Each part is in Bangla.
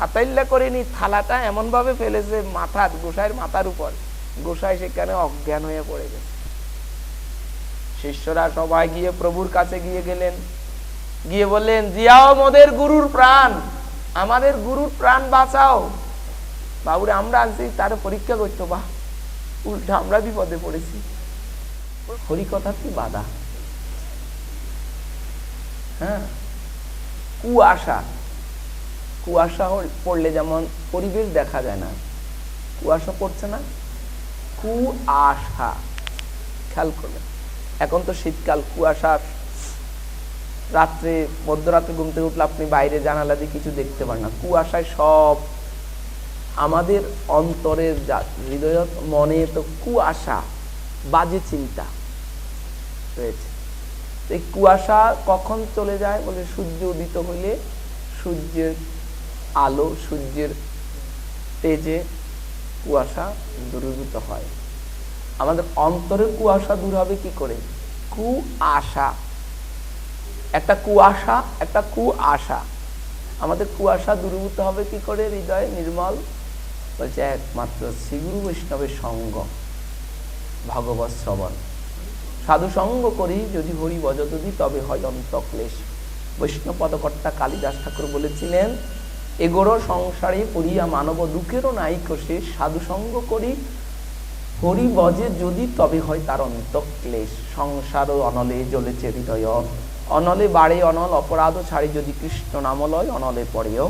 খাতাইল্লা করেনি, থালাটা এমন ভাবে ফেলেছে মাথার, গোসাইয়ের মাথার উপর। গোসাই সেখানে অজ্ঞান হয়ে পড়ে গেছে শিষ্যরা সবাই গিয়ে প্রভুর কাছে গিয়ে গেলেন। গিয়ে বললেন, জিয়াও মোদের গুরুর প্রাণ। আমাদের গুরুর প্রাণ বাঁচাও। বাবুরে, আমরা আনছি, তার পরীক্ষা করতো বা উল্টা আমরা বিপদে পড়েছি। হরিকথা কি বাধা? হ্যাঁ? কুয়াশা। কুয়াশা পড়লে যেমন পরিবেশ দেখা যায় না। কুয়াশা পড়ছে না? কুয়াশা। খেয়াল করবেন। এখন তো শীতকাল, কুয়াশা। রাত্রে মধ্যরাত্রে ঘুম থেকে উঠলে আপনি বাইরে জানালা দিয়ে কিছু দেখতে পান না। কুয়াশায় সব। আমাদের অন্তরের হৃদয় মনে তো কুয়াশা, বাজে চিন্তা রয়েছে। এই কুয়াশা কখন চলে যায় বলে সূর্য উদিত হইলে? সূর্যের আলো সূর্যের তেজে কুয়াশা দূরীভূত হয়। আমাদের অন্তরের কুয়াশা দূর হবে কি করে? কুয়াশা। একটা কুয়াশা একটা কুয়াশা। আমাদের কুয়াশা দূরীভূত হবে কি করে? হৃদয় নির্মল। বলছে একমাত্র শ্রীগুরু বৈষ্ণবের সঙ্গ, ভগবত শ্রবণ। সাধু সঙ্গ করি, যদি হরি বজদি তবে হয় অন্তক্লেশ। বৈষ্ণব পদকর্তা কালিদাস ঠাকুর বলেছিলেন এগোরো সংসারে পড়িয়া মানব দুঃখেরও নাই কষে সাধুসঙ্গ করি হরি বজে যদি তবে হয় তার অন্ত ক্লেশ সংসার অনলে জ্বলেছে হৃদয়। অনলে বাড়ে অনল অপরাধ, ছাড়ি যদি কৃষ্ণ নামলয়, অনলে পড়েও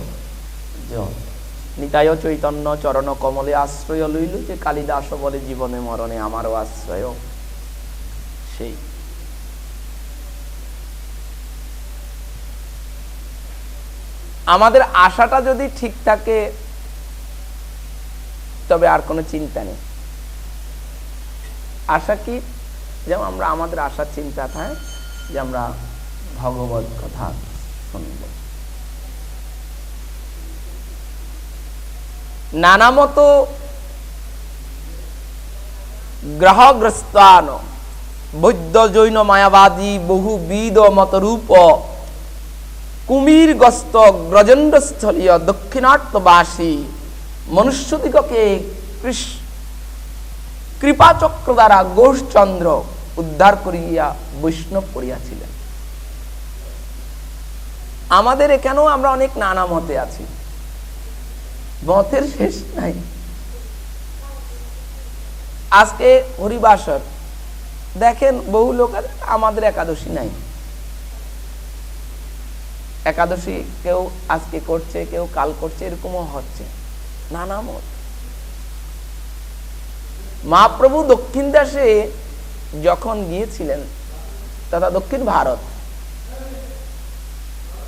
নিতায় চৈতন্য চরণ কমলে আশ্রয় লইল যে কালিদাস বলে, জীবনে মরণে আমারও আশ্রয়। সেই আমাদের আশাটা যদি ঠিক থাকে, তবে আর কোনো চিন্তা নেই। আশা কি? যেমন আমরা আমাদের আশার চিন্তা থাকে, যে আমরা ভগবত কথা শুনব। নানা মতো গ্রহগ্রস্তান, বৈদ্য জৈন মায়াবাদী বহুবিধ মতরূপ কুমির গস্ত গ্রজেন্দ্রস্থলীয় দক্ষিণার্থবাসী মনুষ্যদিগকে কৃপাচক্র দ্বারা ঘোষচন্দ্র উদ্ধার করিয়া বৈষ্ণব করিয়াছিলেন। আমাদের এখানেও আমরা অনেক নানা মতে আছি। মতের শেষ নাই। আজকে হরিবাসর, দেখেন বহু লোক আমাদের একাদশী নাই। একাদশী কেউ আজকে করছে, কেউ কাল করছে, এরকমও হচ্ছে। নানা মত। মহাপ্রভু দক্ষিণ দেশে যখন গিয়েছিলেন, তথা দক্ষিণ ভারত,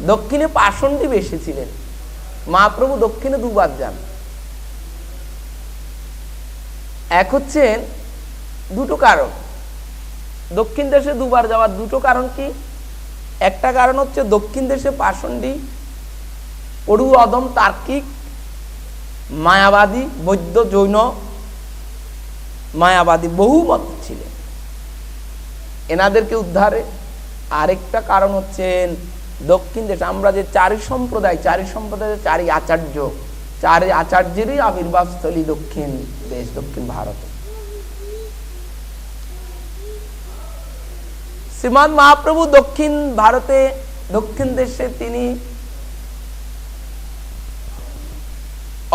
দক্ষিণে পাষণ্ডী বেশি ছিলেন মহাপ্রভু দক্ষিণে দুবার যান। এক হচ্ছেন দুটো কারণ। দক্ষিণ দেশে দুবার যাওয়ার দুটো কারণ কি? একটা কারণ হচ্ছে দক্ষিণ দেশে পাষণ্ডী পড়ু অদম, তার্কিক, মায়াবাদী, বৈদ্য, জৈন, মায়াবাদী বহু মত ছিলেন। এনাদেরকে উদ্ধারে। আরেকটা কারণ হচ্ছে দক্ষিণ দেশ, আমরা যে চারি সম্প্রদায়, চারি সম্প্রদায়ের চারি আচার্য, চারি আচার্যেরই আবির্ভাবস্থলী দক্ষিণ দেশ, দক্ষিণ ভারত। শ্রীমান মহাপ্রভু দক্ষিণ ভারতে, দক্ষিণ দেশে তিনি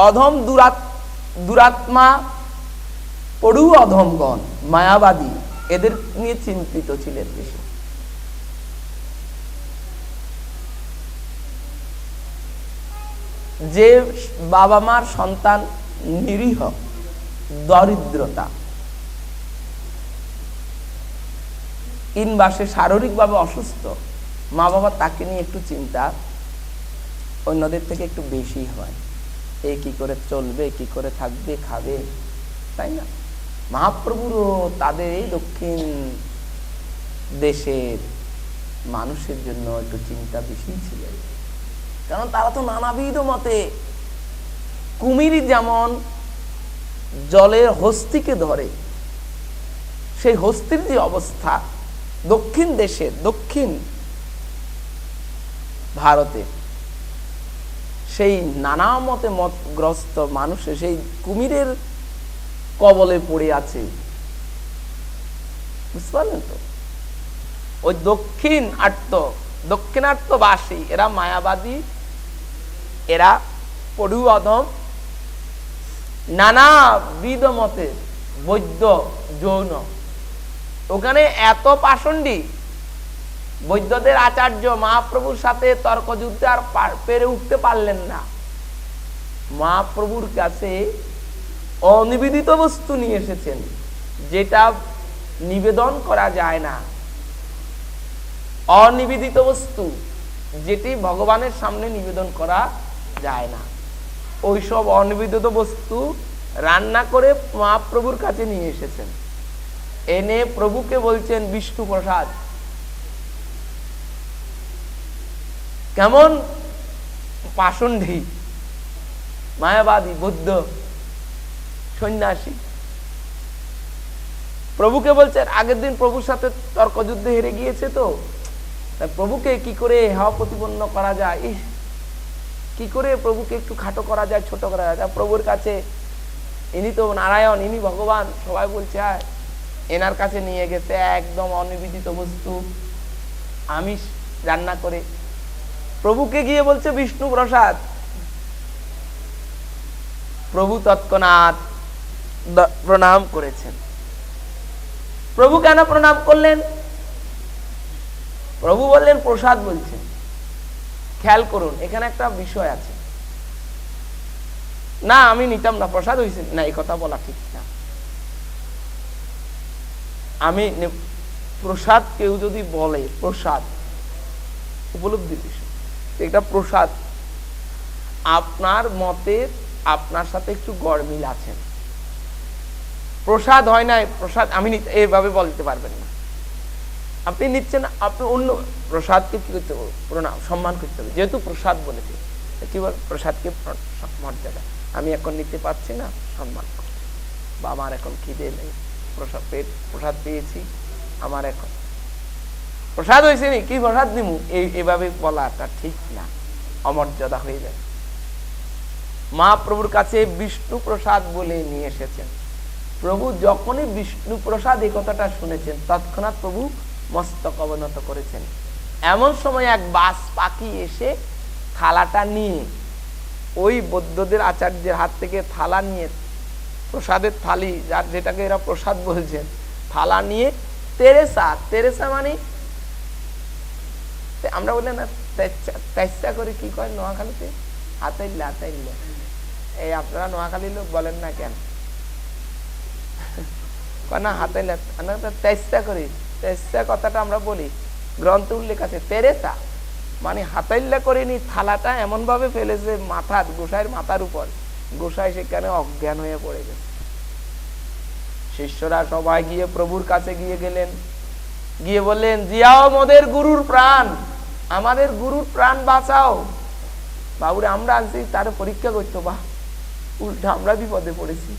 অধম দুরাত, দুরাত্মা পড়ু অধমগণ, মায়াবাদী, এদের নিয়ে চিন্তিত ছিলেন বেশি। যে বাবা মার সন্তান নিরীহ, দরিদ্রতা কিংবা সে শারীরিকভাবে অসুস্থ মা বাবা তাকে নিয়ে একটু চিন্তা, অন্যদের থেকে একটু বেশি হয়। এ কি করে চলবে, কি করে থাকবে, খাবে, তাই না? মহাপ্রভুরও তাদের এই দক্ষিণ দেশের মানুষের জন্য একটু চিন্তা বেশি ছিল। কারণ তারা তো নানাবিধ মতে কুমির যেমন জলের হস্তিকে ধরে, সেই হস্তির যে অবস্থা দক্ষিণ দেশে, দক্ষিণ ভারতে সেই নানা মতে মতগ্রস্ত মানুষে, সেই কুমিরের কবলে পড়ে আছে। বুঝতে পারলেন তো? ওই দক্ষিণ আট্ট দক্ষিণাট্যবাসী এরা মায়াবাদী, এরা পড়ু অধম নানা বিধ মতে বৈদ্য, যৌন ওখানে এত পাষণ্ডী। বৈদ্যদের আচার্য মহাপ্রভুর সাথে তর্কযুদ্ধে আর পেরে উঠতে পারলেন না। মহাপ্রভুর কাছে অনিবেদিত বস্তু নিয়ে এসেছেন, যেটা নিবেদন করা যায় না। অনিবেদিত বস্তু, যেটি ভগবানের সামনে নিবেদন করা যায় না। ওইসব অনিবেদিত বস্তু রান্না করে মহাপ্রভুর কাছে নিয়ে এসেছেন। এনে প্রভুকে বলছেন, বিষ্ণু প্রসাদ। কেমন পাষণ্ডী, মায়াবাদী, বৌদ্ধ, সন্ন্যাসী। প্রভুকে বলছেন, আগের দিন প্রভুর সাথে তর্কযুদ্ধে হেরে গিয়েছে তো। প্রভুকে কি করে হাওয়া প্রতিপন্ন করা যায়? কি করে প্রভুকে একটু খাটো করা যায়, ছোট করা যায়? প্রভুর কাছে, ইনি তো নারায়ণ, ইনি ভগবান। সবাই বলছে হ্যাঁ এনার কাছে নিয়ে গেছে একদম অনিবেদিত বস্তু। আমিষ রান্না করে। প্রভুকে গিয়ে বলছে, বিষ্ণু প্রসাদ। প্রভু তৎক্ষণাৎ প্রণাম করেছেন। প্রভু কেন প্রণাম করলেন? প্রভু বললেন, প্রসাদ বলছেন খেয়াল করুন, এখানে একটা বিষয় আছে। না, আমি নিতাম না, প্রসাদ হয়েছে না, এই কথা বলা ঠিক না। আমি প্রসাদ কেউ যদি বলে, প্রসাদ, উপলব্ধি বিষয়। এটা প্রসাদ। আপনার মতে আপনার সাথে একটু গড়মিল আছেন প্রসাদ হয় না প্রসাদ আমি এইভাবে বলতে পারবেন না। আপনি নিচ্ছেন, আপনি অন্য প্রসাদকে কি করতে হবে? প্রণাম সম্মান করতে হবে। যেহেতু প্রসাদ বলেছে কি বল? প্রসাদকে মর্যাদা। আমি এখন নিতে পারছি না, সম্মান বা আমার এখন খিদে নেই। প্রসাদ পেয়েছি আমার এখন। প্রসাদ হয়েছে নি? কি প্রসাদ নিমু? এই, এভাবে বলাটা ঠিক না। অমর্যাদা হয়ে যায়। মহাপ্রভুর কাছে বিষ্ণু প্রসাদ বলে নিয়ে এসেছেন। প্রভু যখনই বিষ্ণু প্রসাদ এই কথাটা শুনেছেন, তৎক্ষণাৎ প্রভু মস্তক অবনত করেছেন। এমন সময় এক বাস পাখি এসে থালাটা নিয়ে ওই বৌদ্ধদের আচার্যের হাত থেকে থালা নিয়ে প্রসাদের থালি, যার যেটাকে এরা প্রসাদ বলছেন, থালা নিয়ে তেরেসা তেরেসা মানে? আমরা বলি না করে কি কয় নোয়াখালীতে? হাতাইলে হাতাইলে এই আপনারা নোয়াখালী লোক বলেন না কেন? না কথাটা আমরা বলি। গ্রন্থে উল্লেখ আছে, তেরেসা মানে হাতাইল্লা করে নি থালাটা এমন ভাবে ফেলেছে মাথার, গোসাইয়ের মাথার উপর। গোসাই সেখানে অজ্ঞান হয়ে পড়ে গেছে শিষ্যরা সবাই গিয়ে প্রভুর কাছে গিয়ে গেলেন। গিয়ে বললেন, জিয়াও মোদের গুরুর প্রাণ, আমাদের গুরুর প্রাণ বাঁচাও। বাবুরে, আমরা আনছি, তার পরীক্ষা করতো বা। উল্টা আমরা বিপদে পড়েছি।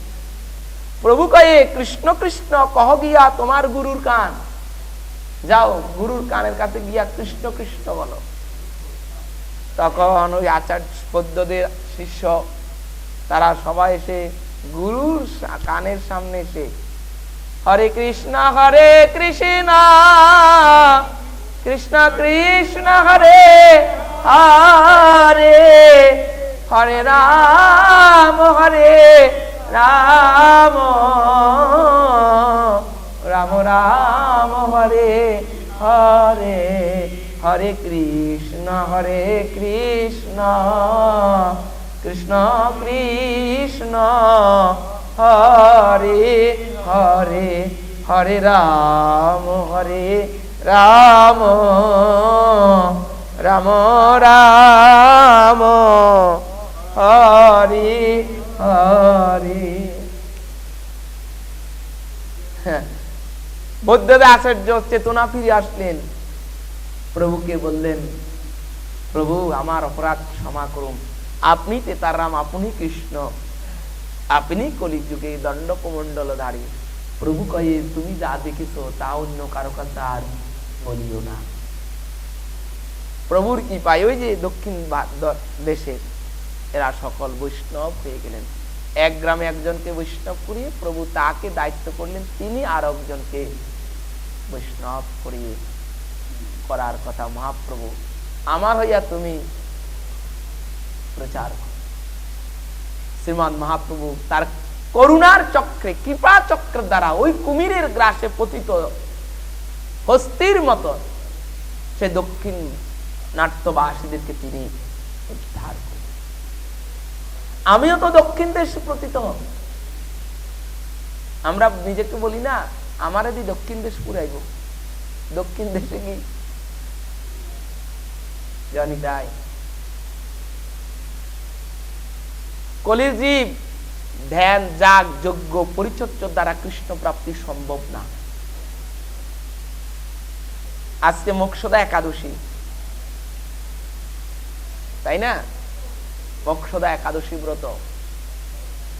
প্রভু কয়ে, কৃষ্ণ কৃষ্ণ, কহ গিয়া তোমার গুরুর কান। যাও, গুরুর কানের কাছে গিয়া কৃষ্ণ কৃষ্ণ বলো। তখন ওই আচার্য পদ্মদের শিষ্য তারা সবাই এসে গুরুর কানের সামনে এসে, হরে কৃষ্ণ হরে কৃষ্ণ কৃষ্ণ কৃষ্ণ, হরে হরে হরে রাম হরে রাম রাম রাম, হরে হরে হরে কৃষ্ণ হরে কৃষ্ণ কৃষ্ণ কৃষ্ণ, হরে হরে হরে রাম হরে রাম রাম রাম, হরে হরে। হ্যাঁ বৌদ্ধদের আচার্য চেতনা ফিরে আসলেন। প্রভুকে বললেন, প্রভু, আমার অপরাধ ক্ষমা করুন। আপনি তেতারাম, আপনি কৃষ্ণ, আপনি কলিযুগে দণ্ড কমণ্ডলধারী প্রভু কয়ে, তুমি যা দেখেছ, তা অন্য কারও কাছে আর বলিও না। প্রভুর কি পায় ওই যে দক্ষিণ দেশের এরা সকল বৈষ্ণব হয়ে গেলেন। এক গ্রামে একজনকে বৈষ্ণব করিয়ে প্রভু তাকে দায়িত্ব করলেন, তিনি আর একজনকে বৈষ্ণব করিয়ে করার কথা মহাপ্রভু। আমার হইয়া তুমি প্রচার শ্রীমান মহাপ্রভু তার করুণার চক্রে, কৃপা চক্র দ্বারা ওই কুমিরের গ্রাসে পতিত হস্তির মতো সে দক্ষিণ নাট্যবাসীদেরকে তিনি উদ্ধার আমিও তো দক্ষিণ দেশে পতিত আমরা নিজেকে বলি না, আমার যদি দক্ষিণ দেশ পুরাইব। দক্ষিণ দেশে কি? জানি তাই। কলির জীব ধ্যান, যাগ, যজ্ঞ, পরিচর্য দ্বারা কৃষ্ণ প্রাপ্তি সম্ভব না। আজকে মোক্ষদা একাদশী। তাই না? মোক্ষদা একাদশী ব্রত।